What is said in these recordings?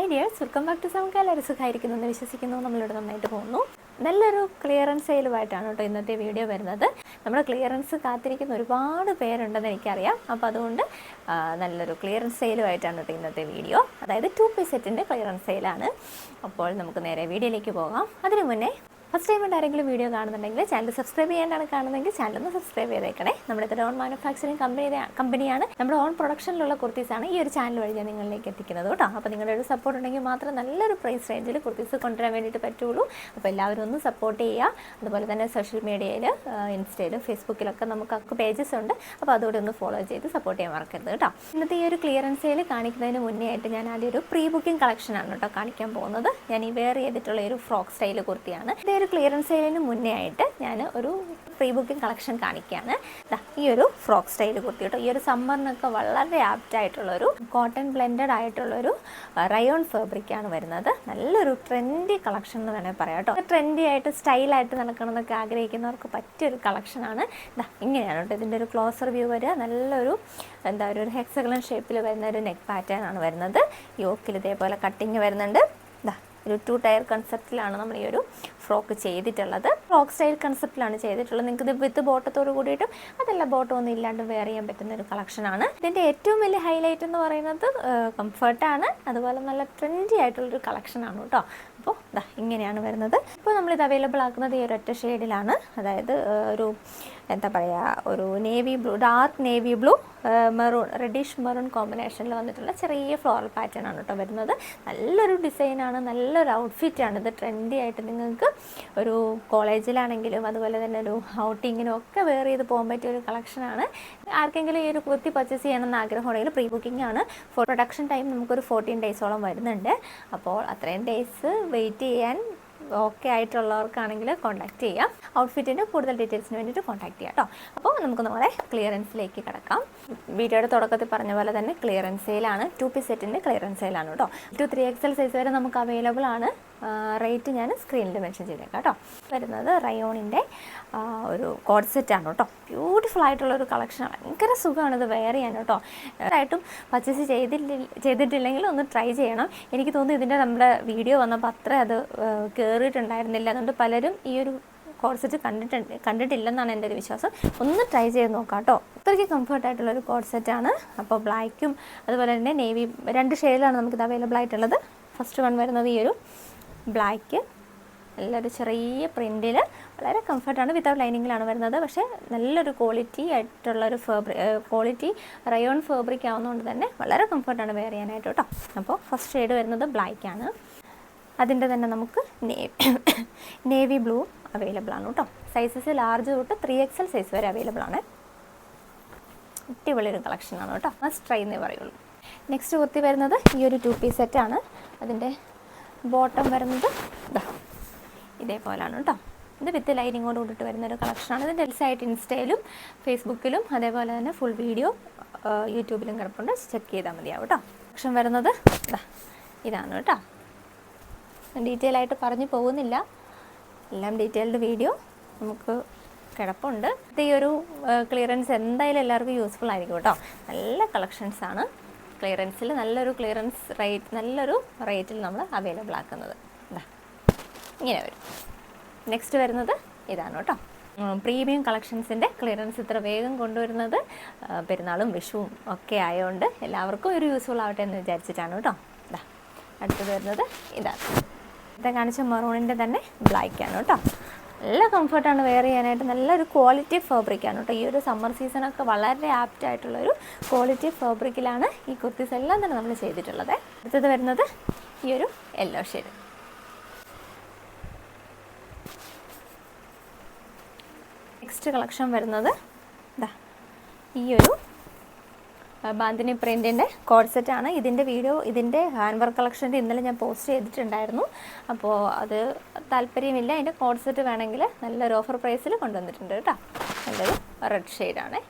Hi dears welcome back to നമുക്ക് എല്ലാവരും സുഖമായിരിക്കുന്നു എന്ന് വിശ്വസിക്കുന്നു. നമ്മളിവിടെ നന്നായിട്ട് പോകുന്നു. നല്ലൊരു ക്ലിയറൻസ് സെയിലുമായിട്ടാണ് കേട്ടോ ഇന്നത്തെ വീഡിയോ വരുന്നത്. നമ്മൾ ക്ലിയറൻസ് കാത്തിരിക്കുന്ന ഒരുപാട് പേരുണ്ടെന്ന് എനിക്കറിയാം. അപ്പോൾ അതുകൊണ്ട് നല്ലൊരു ക്ലിയറൻസ് സെയിലുമായിട്ടാണ് കേട്ടോ ഇന്നത്തെ വീഡിയോ അതായത് ടു പീസ് സെറ്റിന്റെ ക്ലിയറൻസ് സെയിലാണ് അപ്പോൾ നമുക്ക് നേരെ വീഡിയോയിലേക്ക് പോകാം. അതിനു മുന്നേ ഫസ്റ്റ് ടൈം ആരെങ്കിലും വീഡിയോ കാണുന്നുണ്ടെങ്കിൽ ചാനൽ സബ്സ്ക്രൈബ് ചെയ്യാനാണ് കാണുന്നതെങ്കിൽ ചാനൽ ഒന്ന് സബ്സ്ക്രൈബ് ചെയ്തേക്കണേ. നമ്മുടെ ഇത് ഓൺ മാനുഫാക്ചറിങ് കമ്പനി കമ്പനിയാണ് നമ്മുടെ ഓൺ പ്രൊഡക്ഷനിലുള്ള കുർത്തീസാണ് ഈ ഒരു ചാനൽ വഴി ഞാൻ നിങ്ങളിലേക്ക് എത്തിക്കുന്നത് കേട്ടോ. അപ്പോൾ നിങ്ങളുടെ ഒരു സപ്പോർട്ട് ഉണ്ടെങ്കിൽ മാത്രം നല്ലൊരു പ്രൈസ് റേഞ്ചിൽ കുർത്തീസ് കൊണ്ടുവരാൻ വേണ്ടിയിട്ട് പറ്റുള്ളൂ. അപ്പോൾ എല്ലാവരും ഒന്ന് സപ്പോർട്ട് ചെയ്യുക. അതുപോലെ തന്നെ സോഷ്യൽ മീഡിയയിൽ ഇൻസ്റ്റയിലും ഫേസ്ബുക്കിലൊക്കെ നമുക്ക് പേജസ് ഉണ്ട്. അപ്പോൾ അതുകൂടി ഒന്ന് ഫോളോ ചെയ്ത് സപ്പോർട്ട് ചെയ്യാൻ മറക്കരുത് കേട്ടോ. ഇന്നത്തെ ഈ ഒരു ക്ലിയറൻസ് സെയിൽ കാണിക്കുന്നതിന് മുന്നേ ആയിട്ട് ഞാൻ ആദ്യം ഒരു പ്രീ ബുക്കിംഗ് കളക്ഷനാണ് കേട്ടോ കാണിക്കാൻ പോകുന്നത്. ഞാൻ ഈ വെയർ ചെയ്തിട്ടുള്ള ഒരു ഫ്രോക്ക് സ്റ്റൈൽ കുർത്തിയാണ് ഇതേ ഒരു ക്ലിയറൻസ് സെയിലിന് മുന്നേ ആയിട്ട് ഞാൻ ഒരു ഫ്രീ ബുക്കിംഗ് കളക്ഷൻ കാണിക്കുകയാണ് ഈ ഒരു ഫ്രോക്ക് സ്റ്റൈൽ കുർത്തി ഈ ഒരു സമ്മറിനൊക്കെ വളരെ ആപ്റ്റ് ആയിട്ടുള്ള ഒരു കോട്ടൺ ബ്ലെൻഡഡ് ആയിട്ടുള്ള ഒരു റയോൺ ഫാബ്രിക്കാണ് വരുന്നത്. നല്ലൊരു ട്രെൻഡി കളക്ഷൻ എന്ന് വേണമെങ്കിൽ പറയാം കേട്ടോ. ട്രെൻഡി ആയിട്ട് സ്റ്റൈലായിട്ട് നടക്കണം എന്നൊക്കെ ആഗ്രഹിക്കുന്നവർക്ക് പറ്റിയൊരു കളക്ഷനാണ് ദാ ഇങ്ങനെയാണ് കേട്ടോ. ഇതിന്റെ ഒരു ക്ലോസർ വ്യൂ വരിക. നല്ലൊരു എന്താ ഒരു ഹെക്സഗണൽ ഷേപ്പിൽ വരുന്ന ഒരു നെക്ക് പാറ്റേൺ ആണ് വരുന്നത്. യോക്കിൽ ഇതേപോലെ കട്ടിങ് വരുന്നുണ്ട്. ഒരു ടു ടയർ കൺസെപ്റ്റിലാണ് നമ്മൾ ഈ ഒരു ഫ്രോക്ക് ചെയ്തിട്ടുള്ളത്. ഫ്രോക്ക് സ്റ്റൈൽ കൺസെപ്റ്റിലാണ് ചെയ്തിട്ടുള്ളത്. നിങ്ങൾക്ക് ഇത് വിത്ത് ബോട്ടത്തോട് കൂടിയിട്ടും അതല്ല ബോട്ടം ഒന്നും ഇല്ലാണ്ട് വെയർ ചെയ്യാൻ പറ്റുന്ന ഒരു കളക്ഷനാണ് ഇതിന്റെ ഏറ്റവും വലിയ ഹൈലൈറ്റ് എന്ന് പറയുന്നത് കംഫർട്ടാണ് അതുപോലെ നല്ല ട്രെൻഡി ആയിട്ടുള്ളൊരു കളക്ഷനാണ് കേട്ടോ. അപ്പോൾ ഇങ്ങനെയാണ് വരുന്നത്. ഇപ്പോൾ നമ്മളിത് അവൈലബിൾ ആക്കുന്നത് ഈ ഒരു ഒറ്റ ഷെയ്ഡിലാണ് അതായത് ഒരു എന്താ പറയുക ഒരു navy blue dark navy blue maroon reddish maroon കോമ്പിനേഷനിൽ വന്നിട്ടുള്ള ചെറിയ ഫ്ലോറൽ പാറ്റേൺ ആണ് കേട്ടോ വരുന്നത്. നല്ലൊരു ഡിസൈനാണ് നല്ലൊരു ഔട്ട്ഫിറ്റ് ആണ്. ഇത് ട്രെൻഡി ആയിട്ട് നിങ്ങൾക്ക് ഒരു കോളേജിലാണെങ്കിലും അതുപോലെ തന്നെ ഒരു ഔട്ടിങ്ങിനും ഒക്കെ വെയർ ചെയ്ത് പോകാൻ പറ്റിയ ഒരു കളക്ഷനാണ് ആർക്കെങ്കിലും ഈ ഒരു കുർത്തി പർച്ചേസ് ചെയ്യണമെന്ന് ആഗ്രഹമുണ്ടെങ്കിൽ പ്രീ ബുക്കിംഗ് ആണ് പ്രൊഡക്ഷൻ ടൈം നമുക്കൊരു ഫോർട്ടീൻ ഡേയ്സോളം വരുന്നുണ്ട്. അപ്പോൾ അത്രയും ഡേയ്സ് വെയിറ്റ് ചെയ്യാൻ ഓക്കെ ആയിട്ടുള്ളവർക്കാണെങ്കിൽ കോൺടാക്ട് ചെയ്യാം. ഔട്ട്ഫിറ്റിന്റെ കൂടുതൽ ഡീറ്റെയിൽസിന് വേണ്ടിയിട്ട് കോൺടാക്ട് ചെയ്യാം കേട്ടോ അപ്പോൾ നമുക്ക് നമ്മുടെ ക്ലിയറൻസിലേക്ക് കിടക്കാം. വീഡിയോയുടെ തുടക്കത്തിൽ പറഞ്ഞ പോലെ തന്നെ ക്ലിയറൻസ് സെയിലാണ് ടു പി സെറ്റിന്റെ ക്ലിയറൻസ് സെയിലാണ് കേട്ടോ ടു ത്രീ എക്സൽ സൈസ് വരെ നമുക്ക് അവൈലബിൾ ആണ്. റേറ്റ് ഞാൻ സ്ക്രീനിൽ മെൻഷൻ ചെയ്തേക്കാം കേട്ടോ. വരുന്നത് റയോണിന്റെ ഒരു കോഡ് സെറ്റാണ് കേട്ടോ. ബ്യൂട്ടിഫുൾ ആയിട്ടുള്ള ഒരു കളക്ഷനാണ് ഭയങ്കര സുഖമാണ് ഇത് വെയർ ചെയ്യാൻ കേട്ടോ. ആയിട്ടും പർച്ചേസ് ചെയ്തില്ല ചെയ്തിട്ടില്ലെങ്കിൽ ഒന്ന് ട്രൈ ചെയ്യണം. എനിക്ക് തോന്നുന്നു ഇതിന്റെ നമ്മുടെ വീഡിയോ വന്നപ്പോൾ അത്ര അത് കയറിയിട്ടുണ്ടായിരുന്നില്ല അതുകൊണ്ട് പലരും ഈ ഒരു കോഡ്സെറ്റ് കണ്ടിട്ടുണ്ട് കണ്ടിട്ടില്ലെന്നാണ് എന്റെ ഒരു വിശ്വാസം. ഒന്ന് ട്രൈ ചെയ്ത് നോക്കാം കേട്ടോ. അത്രയ്ക്ക് കംഫർട്ടായിട്ടുള്ളൊരു കോഡ്സെറ്റാണ് അപ്പോൾ ബ്ലാക്കും അതുപോലെ തന്നെ നേവി രണ്ട് ഷെയ്ഡിലാണ് നമുക്കിത് അവൈലബിൾ ആയിട്ടുള്ളത്. ഫസ്റ്റ് വൺ വരുന്നത് ഈ ഒരു ബ്ലാക്ക്. നല്ലൊരു ചെറിയ പ്രിന്റിൽ വളരെ കംഫർട്ടാണ് വിത്തൗട്ട് ലൈനിങ്ങിലാണ് വരുന്നത്. പക്ഷേ നല്ലൊരു ക്വാളിറ്റി ആയിട്ടുള്ളൊരു ഫാബ്രി ക്വാളിറ്റി റയോൺ ഫാബ്രിക് ആവുന്നതുകൊണ്ട് തന്നെ വളരെ കംഫർട്ടാണ് വെയർ ചെയ്യാനായിട്ട് കേട്ടോ. അപ്പോൾ ഫസ്റ്റ് ഷെയ്ഡ് വരുന്നത് ബ്ലാക്ക് ആണ്. അതിന്റെ തന്നെ നമുക്ക് നേവി ബ്ലൂ അവൈലബിൾ ആണ് കേട്ടോ. സൈസസ് ലാർജ് തൊട്ട് ത്രീ എക്സൽ സൈസ് വരെ അവൈലബിൾ ആണ്. അടിപൊളി ഒരു കളക്ഷനാണ് കേട്ടോ. മസ്റ്റ് ട്രൈ എന്നേ പറയുള്ളൂ. നെക്സ്റ്റ് കുർത്തി വരുന്നത് ഈ ഒരു ടു പീസ് സെറ്റാണ് അതിന്റെ ബോട്ടം വരുന്നത് ഇതാ ഇതേപോലാണ് കേട്ടോ. ഇത് വിത്ത് ലൈനിങ്ങോട് കൂടിയിട്ട് വരുന്ന ഒരു കളക്ഷനാണ് ഇത് ഡെൽസായിട്ട് ഇൻസ്റ്റയിലും ഫേസ്ബുക്കിലും അതേപോലെ തന്നെ ഫുൾ വീഡിയോ യൂട്യൂബിലും കിടപ്പുണ്ട്. ചെക്ക് ചെയ്താൽ മതിയാവും കേട്ടോ. കളക്ഷൻ വരുന്നത് ഇതാ ഇതാണ് കേട്ടോ. ഡീറ്റെയിൽ ആയിട്ട് പറഞ്ഞു പോകുന്നില്ല. എല്ലാം ഡീറ്റെയിൽഡ് വീഡിയോ നമുക്ക് കിടപ്പുണ്ട്. ഈ ഒരു ക്ലിയറൻസ് എന്തായാലും എല്ലാവർക്കും യൂസ്ഫുൾ ആയിരിക്കും കേട്ടോ. നല്ല കളക്ഷൻസ് ആണ്. ക്ലിയറൻസിൽ നല്ലൊരു ക്ലിയറൻസ് റേറ്റ് നല്ലൊരു റേറ്റിൽ നമ്മൾ അവൈലബിൾ ആക്കുന്നത്. ഇതാ ഇങ്ങനെ വരും. നെക്സ്റ്റ് വരുന്നത് ഇതാണ് കേട്ടോ. പ്രീമിയം കളക്ഷൻസിന്റെ ക്ലിയറൻസ് ഇത്ര വേഗം കൊണ്ടുവരുന്നത് പെരുന്നാളും വിഷുവും ഒക്കെ ആയതുകൊണ്ട് എല്ലാവർക്കും ഒരു യൂസ്ഫുൾ ആവട്ടെ എന്ന് വിചാരിച്ചിട്ടാണ് കേട്ടോ. ഇതാ അടുത്തത് വരുന്നത് ഇതാണ്. ഇതാ കാണിച്ച മെറൂണിന്റെ തന്നെ ബ്ലാക്കാണ് കേട്ടോ. നല്ല കംഫർട്ടാണ് വെയർ ചെയ്യാനായിട്ട്. നല്ലൊരു ക്വാളിറ്റി ഫാബ്രിക്കാണ് കേട്ടോ ഈ ഒരു സമ്മർ സീസണൊക്കെ വളരെ ആപ്റ്റ് ആയിട്ടുള്ള ഒരു ക്വാളിറ്റി ഫാബ്രിക്കിലാണ് ഈ കുർത്തീസ് എല്ലാം തന്നെ നമ്മൾ ചെയ്തിട്ടുള്ളത്. അടുത്തത് വരുന്നത് ഈ ഒരു യെല്ലോ ഷെയ്ഡ് നെക്സ്റ്റ് കളക്ഷൻ വരുന്നത് ഈ ഒരു ബാന്തിനി പ്രിന്റിന്റെ കോഡ്സെറ്റാണ് ഇതിന്റെ വീഡിയോ ഇതിന്റെ ഹാൻഡ് വർക്ക് കളക്ഷന്റെ ഇന്നലെ ഞാൻ പോസ്റ്റ് ചെയ്തിട്ടുണ്ടായിരുന്നു. അപ്പോൾ അത് താല്പര്യമില്ല. അതിന്റെ കോഡ്സെറ്റ് വേണമെങ്കിൽ നല്ലൊരു ഓഫർ പ്രൈസിൽ കൊണ്ടുവന്നിട്ടുണ്ട് കേട്ടോ. നല്ലൊരു റെഡ് ഷെയ്ഡാണ്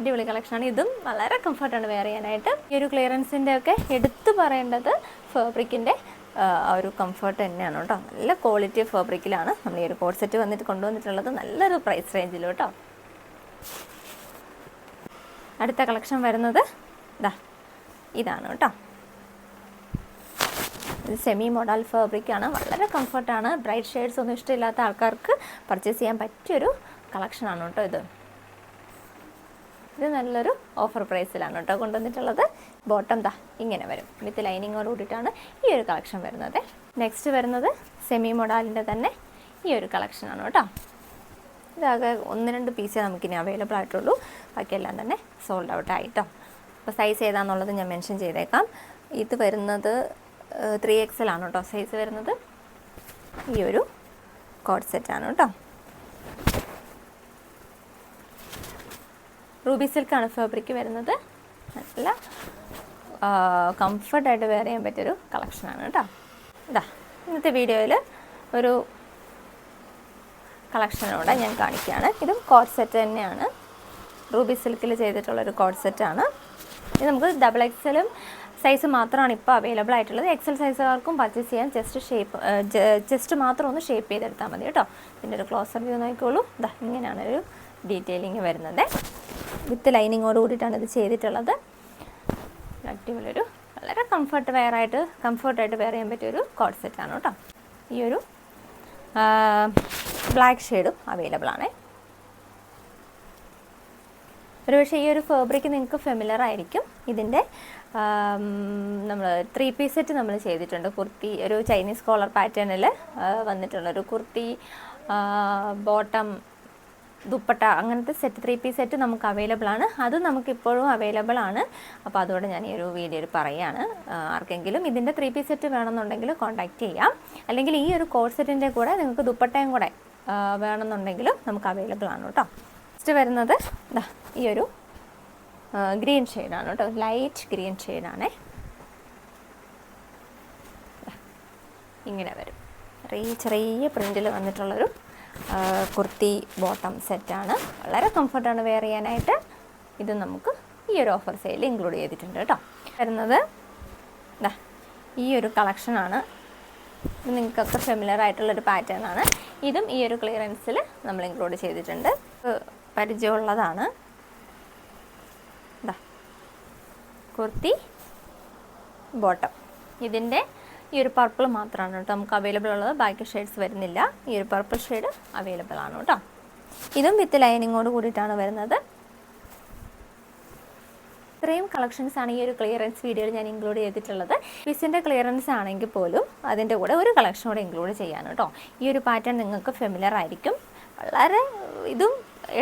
അടിപൊളി കളക്ഷനാണ് ഇതും വളരെ കംഫർട്ടാണ് വെയർ ചെയ്യാനായിട്ട്. ഈ ഒരു ക്ലിയറൻസിന്റെ ഒക്കെ എടുത്തു പറയേണ്ടത് ഫാബ്രിക്കിന്റെ ആ ഒരു കംഫർട്ട് തന്നെയാണ് കേട്ടോ. നല്ല ക്വാളിറ്റി ഫാബ്രിക്കിലാണ് നമ്മൾ ഈ ഒരു കോഡ് സെറ്റ് വന്നിട്ട് കൊണ്ടുവന്നിട്ടുള്ളത്. നല്ലൊരു പ്രൈസ് റേഞ്ചിലോട്ടോ അടുത്ത കളക്ഷൻ വരുന്നത് ഇതാ ഇതാണ് കേട്ടോ. ഇത് സെമി മോഡൽ ഫാബ്രിക്കാണ് വളരെ കംഫർട്ടാണ് ബ്രൈറ്റ് ഷെയ്ഡ്സ് ഒന്നും ഇഷ്ടമില്ലാത്ത ആൾക്കാർക്ക് പർച്ചേസ് ചെയ്യാൻ പറ്റിയൊരു കളക്ഷനാണ് കേട്ടോ ഇത്. ഇത് നല്ലൊരു ഓഫർ പ്രൈസിലാണ് കേട്ടോ കൊണ്ടുവന്നിട്ടുള്ളത്. ബോട്ടം ദാ ഇങ്ങനെ വരും. വിത്ത് ലൈനിങ്ങോട് കൂടിയിട്ടാണ് ഈ ഒരു കളക്ഷൻ വരുന്നത്. നെക്സ്റ്റ് വരുന്നത് സെമി മൊഡാലിന്റെ തന്നെ ഈ ഒരു കളക്ഷനാണ് കേട്ടോ. ഇതാകെ ഒന്ന് രണ്ട് പീസേ നമുക്കിനി അവൈലബിൾ ആയിട്ടുള്ളൂ. ബാക്കിയെല്ലാം തന്നെ സോൾഡ് ഔട്ട് ആയിട്ടോ. അപ്പോൾ സൈസ് ഏതാണെന്നുള്ളത് ഞാൻ മെൻഷൻ ചെയ്തേക്കാം. ഇത് വരുന്നത് ത്രീ എക്സൽ ആണ് കേട്ടോ. സൈസ് വരുന്നത് ഈ ഒരു കോഡ് ആണ് കേട്ടോ. റൂബി സിൽക്കാണ് ഫാബ്രിക് വരുന്നത്. നല്ല കംഫർട്ടായിട്ട് വെയർ ചെയ്യാൻ പറ്റിയൊരു കളക്ഷനാണ് കേട്ടോ. ഇതാ ഇന്നത്തെ വീഡിയോയിൽ ഒരു കളക്ഷനോടെ ഞാൻ കാണിക്കുകയാണ്. ഇതും കോഡ് സെറ്റ് തന്നെയാണ്. റൂബി സിൽക്കിൽ ചെയ്തിട്ടുള്ളൊരു കോഡ് സെറ്റാണ്. ഇത് നമുക്ക് ഡബിൾ എക്സലും സൈസ് മാത്രമാണ് ഇപ്പോൾ അവൈലബിൾ ആയിട്ടുള്ളത്. എക്സൽ സൈസുകാർക്കും പർച്ചേസ് ചെയ്യാൻ ജസ്റ്റ് ഷേപ്പ് ജസ്റ്റ് മാത്രം ഒന്ന് ഷേപ്പ് ചെയ്തെടുത്താൽ മതി കേട്ടോ. ഇതിന്റെ ഒരു ക്ലോസർ വ്യൂ നോക്കിക്കോളൂ. ഇതാ ഇങ്ങനെയാണ് ഒരു ഡീറ്റെയിലിങ് വരുന്നത്. വിത്ത് ലൈനിങ്ങോട് കൂടിയിട്ടാണ് ഇത് ചെയ്തിട്ടുള്ളത്. അടിപൊളിയൊരു വളരെ കംഫർട്ട് വെയർ ആയിട്ട് കംഫർട്ടായിട്ട് വെയർ ചെയ്യാൻ പറ്റിയൊരു കോഡ് സെറ്റാണ് കേട്ടോ. ഈ ഒരു ബ്ലാക്ക് ഷെയ്ഡും അവൈലബിൾ ആണ്. ഒരുപക്ഷെ ഈ ഒരു ഫാബ്രിക് നിങ്ങൾക്ക് ഫെമിലർ ആയിരിക്കും. ഇതിന്റെ നമ്മൾ ത്രീ പീസ് സെറ്റ് നമ്മൾ ചെയ്തിട്ടുണ്ട്. കുർത്തി ഒരു ചൈനീസ് കോളർ പാറ്റേണിൽ വന്നിട്ടുള്ള ഒരു കുർത്തി ബോട്ടം ദുപ്പട്ട അങ്ങനത്തെ സെറ്റ് ത്രീ പീസ് സെറ്റ് നമുക്ക് അവൈലബിൾ ആണ്. അത് നമുക്കിപ്പോഴും അവൈലബിൾ ആണ്. അപ്പോൾ അതുകൊണ്ട് ഞാൻ ഈ ഒരു വീഡിയോയിൽ പറയുകയാണ് ആർക്കെങ്കിലും ഇതിന്റെ ത്രീ പീസ് സെറ്റ് വേണമെന്നുണ്ടെങ്കിൽ കോൺടാക്റ്റ് ചെയ്യാം. അല്ലെങ്കിൽ ഈ ഒരു കോഡ് സെറ്റിന്റെ കൂടെ നിങ്ങൾക്ക് ദുപ്പട്ടയും കൂടെ വേണമെന്നുണ്ടെങ്കിലും നമുക്ക് അവൈലബിൾ ആണ് കേട്ടോ. നെക്സ്റ്റ് വരുന്നത് ഈ ഒരു ഗ്രീൻ ഷെയ്ഡാണ് കേട്ടോ. ലൈറ്റ് ഗ്രീൻ ഷെയ്ഡാണേ ഇങ്ങനെ വരും. ചെറിയ ചെറിയ പ്രിന്റിൽ വന്നിട്ടുള്ളൊരു കുർത്തി ബോട്ടം സെറ്റാണ് വളരെ കംഫർട്ടാണ് വെയർ ചെയ്യാനായിട്ട്. ഇത് നമുക്ക് ഈ ഒരു ഓഫർ സെയിൽ ഇൻക്ലൂഡ് ചെയ്തിട്ടുണ്ട് കേട്ടോ. വരുന്നത് ഈ ഒരു കളക്ഷനാണ് നിങ്ങൾക്കൊക്കെ ഫെമിലർ ആയിട്ടുള്ളൊരു പാറ്റേൺ ആണ്. ഇതും ഈ ഒരു ക്ലിയറൻസിൽ നമ്മൾ ഇൻക്ലൂഡ് ചെയ്തിട്ടുണ്ട്. പരിചയമുള്ളതാണ്. കുർത്തി ബോട്ടം ഇതിന്റെ ഈ ഒരു പർപ്പിൾ മാത്രമാണ് കേട്ടോ. നമുക്ക് അവൈലബിൾ ഉള്ളത്. ബാക്കി ഷെയ്ഡ്സ് വരുന്നില്ല. ഈ ഒരു പർപ്പിൾ ഷെയ്ഡ് അവൈലബിൾ ആണ് കേട്ടോ. ഇതും വിത്ത് ലൈനിങ്ങോട് കൂടിയിട്ടാണ് വരുന്നത്. ഇത്രയും കളക്ഷൻസ് ആണ് ഈ ഒരു ക്ലിയറൻസ് വീഡിയോയിൽ ഞാൻ ഇൻക്ലൂഡ് ചെയ്തിട്ടുള്ളത്. വിസിന്റെ ക്ലിയറൻസ് ആണെങ്കിൽ പോലും അതിന്റെ കൂടെ ഒരു കളക്ഷൻ കൂടെ ഇൻക്ലൂഡ് ചെയ്യാൻ കേട്ടോ ഈ ഒരു പാറ്റേൺ നിങ്ങൾക്ക് ഫെമിലർ ആയിരിക്കും. വളരെ ഇതും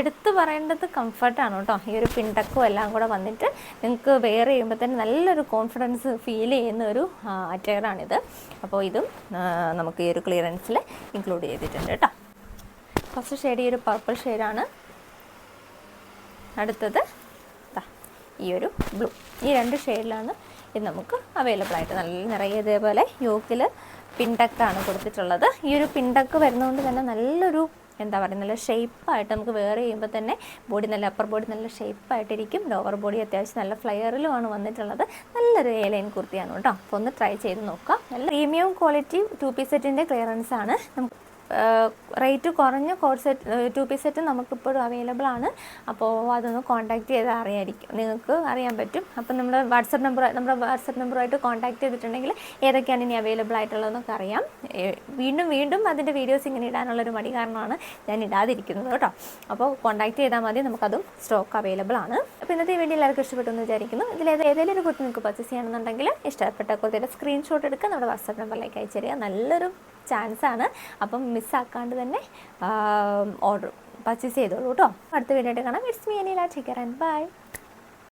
എടുത്തു പറയേണ്ടത് കംഫർട്ടാണ് കേട്ടോ ഈ ഒരു പിണ്ടക്കും എല്ലാം കൂടെ വന്നിട്ട് നിങ്ങൾക്ക് വെയർ ചെയ്യുമ്പോൾ തന്നെ നല്ലൊരു കോൺഫിഡൻസ് ഫീൽ ചെയ്യുന്ന ഒരു അറ്റയറാണിത് അപ്പോൾ ഇതും നമുക്ക് ഈ ഒരു ക്ലിയറൻസിൽ ഇൻക്ലൂഡ് ചെയ്തിട്ടുണ്ട് കേട്ടോ ഫസ്റ്റ് ഷെയ്ഡ് ഈ ഒരു പർപ്പിൾ ഷെയ്ഡാണ് അടുത്തത് ഈ ഒരു ബ്ലൂ ഈ രണ്ട് ഷെയ്ഡിലാണ് ഇത് നമുക്ക് അവൈലബിൾ ആയിട്ട്. നല്ല നിറയെ ഇതേപോലെ യോക്കിൽ പിണ്ടക്കാണ് കൊടുത്തിട്ടുള്ളത്. ഈ ഒരു പിണ്ടക്ക് വരുന്നതുകൊണ്ട് തന്നെ നല്ലൊരു എന്താ പറയുക നല്ല ഷേപ്പായിട്ട് നമുക്ക് വേറെ ചെയ്യുമ്പോൾ തന്നെ ബോഡി നല്ല അപ്പർ ബോഡി നല്ല ഷേപ്പായിട്ടിരിക്കും ലോവർ ബോഡി അത്യാവശ്യം നല്ല ഫ്ലെയറിലുമാണ് വന്നിട്ടുള്ളത്. നല്ലൊരു എ ലൈൻ കുർത്തിയാണ് കേട്ടോ. അപ്പോൾ ഒന്ന് ട്രൈ ചെയ്ത് നോക്കാം. നല്ല പ്രീമിയം ക്വാളിറ്റി ടു പീസ് സെറ്റിന്റെ ക്ലിയറൻസ് ആണ്. നമുക്ക് റേറ്റ് കുറഞ്ഞ cord set two piece set നമുക്കിപ്പോഴും available ആണ്. അപ്പോൾ അതൊന്ന് കോൺടാക്ട് ചെയ്ത് അറിയായിരിക്കും. നിങ്ങൾക്ക് അറിയാൻ പറ്റും. അപ്പം നമ്മുടെ വാട്സപ്പ് നമ്പർ നമ്മുടെ വാട്സപ്പ് നമ്പറുമായിട്ട് കോൺടാക്ട് ചെയ്തിട്ടുണ്ടെങ്കിൽ ഏതൊക്കെയാണ് ഇനി അവൈലബിൾ ആയിട്ടുള്ളതെന്നൊക്കെ അറിയാം. വീണ്ടും വീണ്ടും അതിന്റെ വീഡിയോസ് ഇങ്ങനെ ഇടാനുള്ളൊരു മടി കാരണമാണ് ഞാൻ ഇടാതിരിക്കുന്നത് കേട്ടോ. അപ്പോൾ കോൺടാക്ട് ചെയ്താൽ മതി. നമുക്കതും സ്റ്റോക്ക് അവൈലബിൾ ആണ്. അപ്പോൾ ഇന്നത്തെ വീഡിയോ എല്ലാവർക്കും ഇഷ്ടപ്പെട്ടു എന്ന് വിചാരിക്കുന്നു. ഇതിൽ ഏതെങ്കിലും ഒരു കുട്ടി നിങ്ങൾക്ക് പർച്ചേസ് ചെയ്യണമെന്നുണ്ടെങ്കിൽ ഇഷ്ടപ്പെട്ട കുർത്തിയുടെ സ്ക്രീൻഷോട്ട് എടുക്കുക. നമ്മുടെ വാട്സപ്പ് നമ്പറിലേക്ക് അയച്ചു തരിക. നല്ലൊരു ചാൻസ് ആണ്. അപ്പം മിസ്സാക്കാണ്ട് തന്നെ ഓർഡർ പർച്ചേസ് ചെയ്തോളൂ കേട്ടോ അടുത്ത വീഡിയോ ആയിട്ട് കാണാം. It's me Anila take care and bye